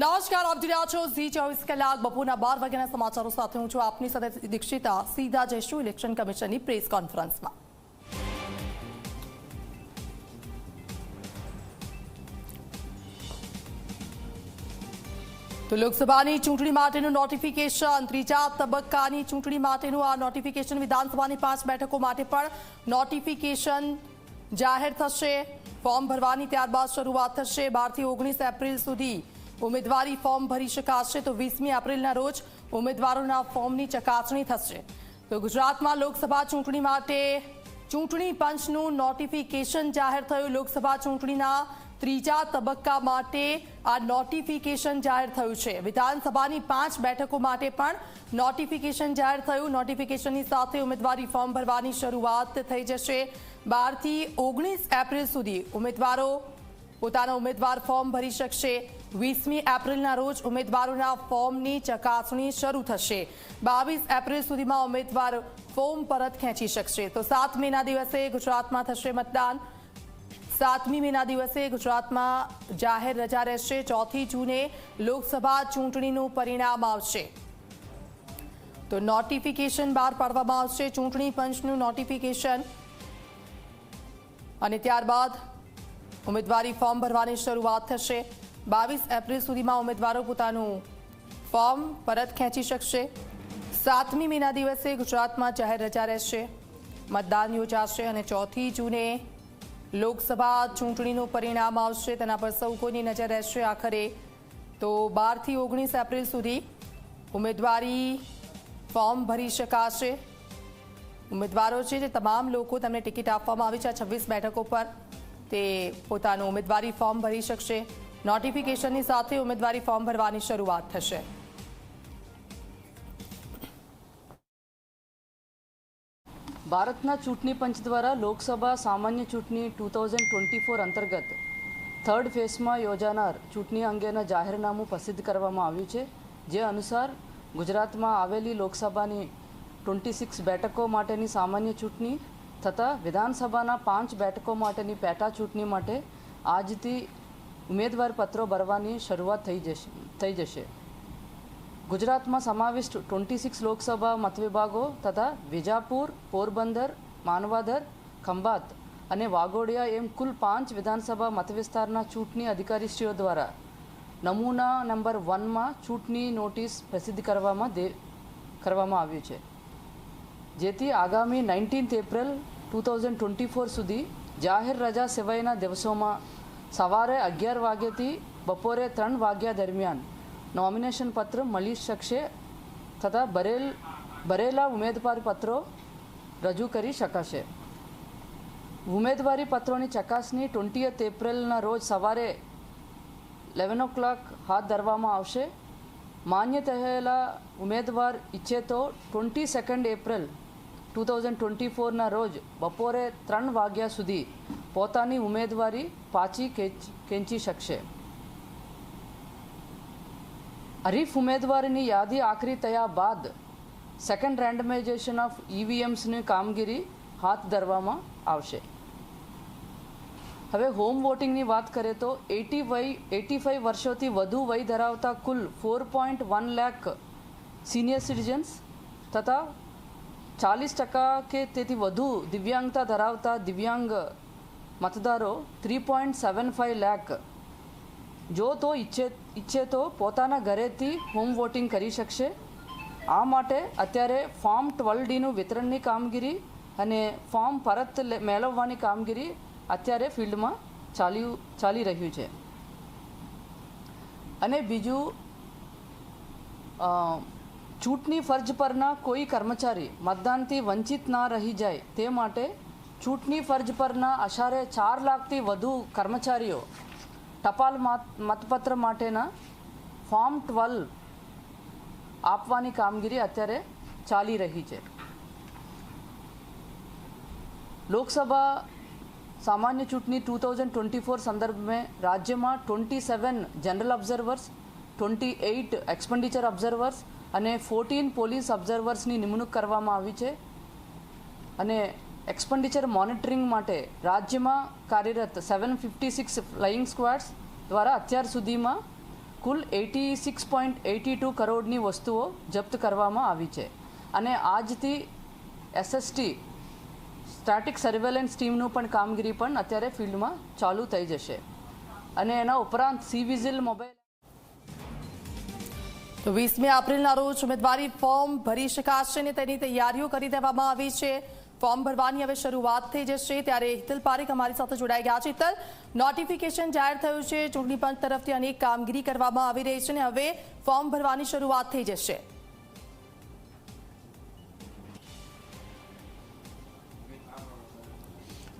નમસ્કાર, આપ જોઈ છો ઝી ચોવીસ કલાક. બપોરના બાર વાગ્યાના સમાચારો સાથે હું છું આપની સાથે દીક્ષિતા. સીધા જઈશું ઇલેક્શન કમિશનની પ્રેસ કોન્ફરન્સમાં. તો લોકસભાની ચૂંટણી માટેનું નોટિફિકેશન ત્રીજા તબક્કાની ચૂંટણી માટેનું આ નોટિફિકેશન વિધાનસભાની પાંચ બેઠકો માટે પણ નોટિફિકેશન જાહેર થશે. ફોર્મ ભરવાની ત્યારબાદ શરૂઆત થશે. બારથી ઓગણીસ એપ્રિલ સુધી ઉમેદવારી ફોર્મ ભરી શકાશે તો વીસમી એપ્રિલના રોજ ઉમેદવારોના ફોર્મની ચકાસણી થશે. તો ગુજરાતમાં લોકસભા ચૂંટણી માટે ચૂંટણી પંચનું નોટિફિકેશન જાહેર થયું. લોકસભા ચૂંટણીના ત્રીજા તબક્કા માટે આ નોટિફિકેશન જાહેર થયું છે. વિધાનસભાની પાંચ બેઠકો માટે પણ નોટિફિકેશન જાહેર થયું. નોટિફિકેશનની સાથે ઉમેદવારી ફોર્મ ભરવાની શરૂઆત થઈ જશે. બારથી ઓગણીસ એપ્રિલ સુધી ઉમેદવારો પોતાના ઉમેદવાર ફોર્મ ભરી શકશે. વીસમી એપ્રિલના રોજ ઉમેદવારોના ફોર્મની ચકાસણી શરૂ થશે. બાવીસ એપ્રિલ સુધીમાં ઉમેદવાર ફોર્મ પરત ખેંચી શકશે. તો સાત મેના દિવસે ગુજરાતમાં થશે મતદાન. સાતમી મેના દિવસે ગુજરાતમાં જાહેર રજા રહેશે. ચોથી જૂને લોકસભા ચૂંટણીનું પરિણામ આવશે. તો નોટિફિકેશન બહાર પાડવામાં આવશે. ચૂંટણી પંચનું નોટિફિકેશન. અને ત્યારબાદ ઉમેદવારી ફોર્મ ભરવાની શરૂઆત થશે. બાવીસ એપ્રિલ સુધીમાં ઉમેદવારો પોતાનું ફોર્મ પરત ખેંચી શકશે. સાતમી મેના દિવસે ગુજરાતમાં જાહેર રજા રહેશે. મતદાન યોજાશે અને ચોથી જૂને લોકસભા ચૂંટણીનું પરિણામ આવશે. તેના પર સૌ કોઈની નજર રહેશે આખરે. તો બારથી ઓગણીસ એપ્રિલ સુધી ઉમેદવારી ફોર્મ ભરી શકાશે. ઉમેદવારો છે જે તમામ લોકો તેમને ટિકિટ આપવામાં આવી છે આ છવ્વીસ બેઠકો પર. તે પોતાનું ઉમેદવારી ફોર્મ ભરી શકશે. નોટિફિકેશનની સાથે ઉમેદવારી ફોર્મ ભરવાની શરૂઆત થશે. ભારતના ચૂંટણી પંચ દ્વારા લોકસભા સામાન્ય ચૂંટણી ટુ થાઉઝન્ડ ટ્વેન્ટી ફોર અંતર્ગત થર્ડ ફેઝમાં યોજાનાર ચૂંટણી અંગેના જાહેરનામું પ્રસિદ્ધ કરવામાં આવ્યું છે. જે અનુસાર, ગુજરાતમાં આવેલી લોકસભાની ટ્વેન્ટી સિક્સ બેઠકો માટેની સામાન્ય ચૂંટણી તથા વિધાનસભાના પાંચ બેઠકો માટેની પેટા ચૂંટણી માટે આજથી ઉમેદવાર પત્રો ભરવાની શરૂઆત થઈ જશે થઈ જશે. ગુજરાતમાં સમાવિષ્ટ ટ્વેન્ટી સિક્સ લોકસભા મતવિભાગો તથા વિજાપુર, પોરબંદર માનવાદર ખંભાત અને વાઘોડિયા એમ કુલ પાંચ વિધાનસભા મતવિસ્તારના ચૂંટણી અધિકારીશ્રીઓ દ્વારા નમૂના નંબર વનમાં ચૂંટણી નોટિસ પ્રસિદ્ધ કરવામાં દે, કરવામાં આવ્યું છે. જેથી આગામી nineteenth April two thousand twenty four સુધી જાહેર રજા સિવાયના દિવસોમાં સવારે અગિયાર વાગ્યાથી બપોરે ત્રણ વાગ્યા દરમિયાન નોમિનેશન પત્ર મળી શકશે તથા ભરેલ ભરેલા ઉમેદવાર પત્રો રજૂ કરી શકાશે. ઉમેદવારી પત્રોની ચકાસણી ટ્વેન્ટીએથ એપ્રિલના રોજ સવારે લેવન ઓ ક્લોક હાથ ધરવામાં આવશે. માન્ય થયેલા ઉમેદવાર ઈચ્છે તો twenty second April two thousand twenty ફોરના રોજ બપોરે ત્રણ વાગ્યા સુધી પોતાની ઉમેદવારી પાછી ખેંચી શકશે. હરીફ ઉમેદવારીની યાદી આખરી થયા બાદ સેકન્ડ રેન્ડમાઇઝેશન ઓફ ઈવીએમ્સની કામગીરી હાથ ધરવામાં આવશે. હવે હોમ વોટિંગની વાત કરીએ તો એટી વય, એટી ફાઇવ વર્ષોથી વધુ વય ધરાવતા કુલ four point one lakh senior citizens તથા ચાલીસ ટકા કે તેથી વધુ દિવ્યાંગતા ધરાવતા દિવ્યાંગ મતદારો થ્રી પોઈન્ટ સેવન ફાઇવ લેખ જો તો ઈચ્છે ઈચ્છે તો પોતાના ઘરેથી હોમ વોટિંગ કરી શકશે. આ માટે અત્યારે ફોર્મ ટ્વેલ્વ ડીનું વિતરણની કામગીરી અને ફોર્મ પરત મેળવવાની કામગીરી અત્યારે ફિલ્ડમાં ચાલ્યું ચાલી રહ્યું છે. અને બીજું ચૂંટણી ફરજ પરના કોઈ કર્મચારી મતદાનથી વંચિત ના રહી જાય તે માટે ચૂંટણી ફરજ પરના આશરે ચાર લાખથી વધુ કર્મચારીઓ ટપાલ મતપત્ર માટેના ફોર્મ ટ્વેલ્વ આપવાની કામગીરી અત્યારે ચાલી રહી છે. લોકસભા સામાન્ય ચૂંટણી ટુ થાઉઝન્ડ ટ્વેન્ટી ફોર સંદર્ભમાં રાજ્યમાં twenty seven general observers, twenty eight expenditure observers અને ફોર્ટીન પોલીસ ઓબ્ઝર્વર્સની નિમણૂક કરવામાં આવી છે. અને એક્સપેન્ડિચર મોનિટરિંગ માટે રાજ્યમાં કાર્યરત seven fifty six flying squads દ્વારા અત્યાર સુધીમાં કુલ eighty six point eighty two કરોડની વસ્તુઓ જપ્ત કરવામાં આવી છે. અને આજથી એસએસટી સ્ટાટિક સર્વેલન્સ ટીમનું પણ કામગીરી પણ અત્યારે ફિલ્ડમાં ચાલુ થઈ જશે. અને એના ઉપરાંત સી વિઝિલ મોબાઈલ તો વીસમી એપ્રિલના રોજ ઉમેદવારી ફોર્મ ભરી શકાશે અને તેની તૈયારીઓ કરી દેવામાં આવી છે. ફોર્મ ભરવાની હવે શરૂઆત થઈ જશે ત્યારે હિતલ પારેખ અમારી સાથે જોડાઈ ગયા છે. હિતલ નોટિફિકેશન જાહેર થયું છે. ચૂંટણી પંચ તરફથી અનેક કામગીરી કરવામાં આવી રહી છે અને હવે ફોર્મ ભરવાની શરૂઆત થઈ જશે.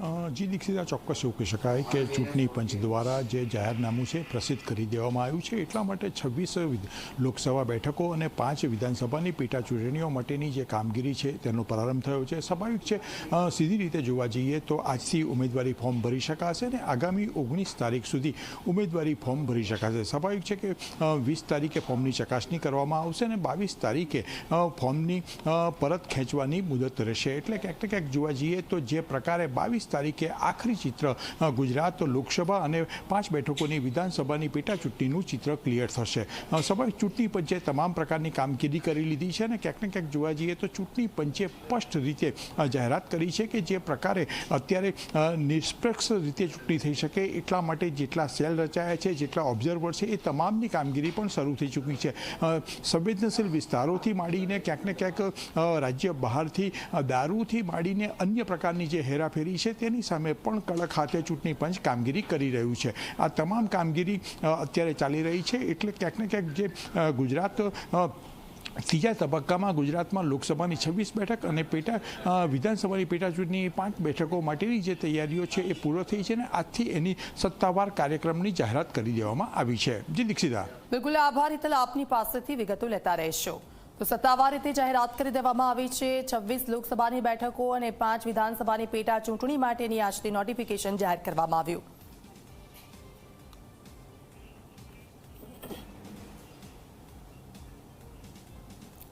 જી દીક્ષિતા, ચોક્કસ એવું કહી શકાય કે ચૂંટણી પંચ દ્વારા જે જાહેરનામું છે પ્રસિદ્ધ કરી દેવામાં આવ્યું છે. એટલા માટે છવ્વીસ લોકસભા બેઠકો અને પાંચ વિધાનસભાની પેટા ચૂંટણીઓ માટેની જે કામગીરી છે તેનો પ્રારંભ થયો છે. સ્વાભાવિક છે સીધી રીતે જોવા જઈએ તો આજથી ઉમેદવારી ફોર્મ ભરી શકાશે અને આગામી ઓગણીસ તારીખ સુધી ઉમેદવારી ફોર્મ ભરી શકાશે. સ્વાભાવિક છે કે વીસ તારીખે ફોર્મની ચકાસણી કરવામાં આવશે અને બાવીસ તારીખે ફોર્મની પરત ખેંચવાની મુદત રહેશે. એટલે ક્યાંક ને ક્યાંક જોવા જઈએ તો જે પ્રકારે બાવીસ તારીખે આખરી ચિત્ર ગુજરાત લોકસભા અને પાંચ બેઠકોની વિધાનસભાની પેટા ચૂંટણીનું ચિત્ર ક્લિયર થશે. સભા ચૂંટણી પંચે તમામ પ્રકારની કામગીરી કરી લીધી છે અને ક્યાંક ને ક્યાંક જોવા જઈએ તો ચૂંટણી પંચે સ્પષ્ટ રીતે જાહેરાત કરી છે કે જે પ્રકારે અત્યારે નિષ્પક્ષ રીતે ચૂંટણી થઈ શકે એટલા માટે જેટલા સેલ રચાયા છે, જેટલા ઓબ્ઝર્વર છે, એ તમામની કામગીરી પણ શરૂ થઈ ચૂકી છે. સંવેદનશીલ વિસ્તારોથી માંડીને ક્યાંક ને ક્યાંક રાજ્ય બહારથી દારૂથી માંડીને અન્ય પ્રકારની જે હેરાફેરી છે તેની સામે પણ કડક હાથે ચૂંટણી પંચ કામગીરી કરી રહ્યું છે. આ તમામ કામગીરી અત્યારે ચાલી રહી છે. એટલે ક્યાંક ને ક્યાંક જે ગુજરાત ત્રીજા તબક્કામાં ગુજરાતમાં લોકસભાની છવ્વીસ બેઠક અને પેટા વિધાનસભાની પેટાચૂંટણી પાંચ બેઠકો માટેની જે તૈયારીઓ છે એ પૂરો થઈ છે અને આજથી એની સત્તાવાર કાર્યક્રમની જાહેરાત કરી દેવામાં આવી છે. જી દીક્ષિતા. બિલકુલ આભાર. હિતલ, આપની પાસેથી વિગતો લેતા રહેશો. તો સત્તાવાર રીતે જાહેરાત કરી દેવામાં આવી છે. છવ્વીસ લોકસભાની બેઠકો અને પાંચ વિધાનસભાની પેટા ચૂંટણી માટેની આજથી નોટિફિકેશન જાહેર કરવામાં આવ્યું.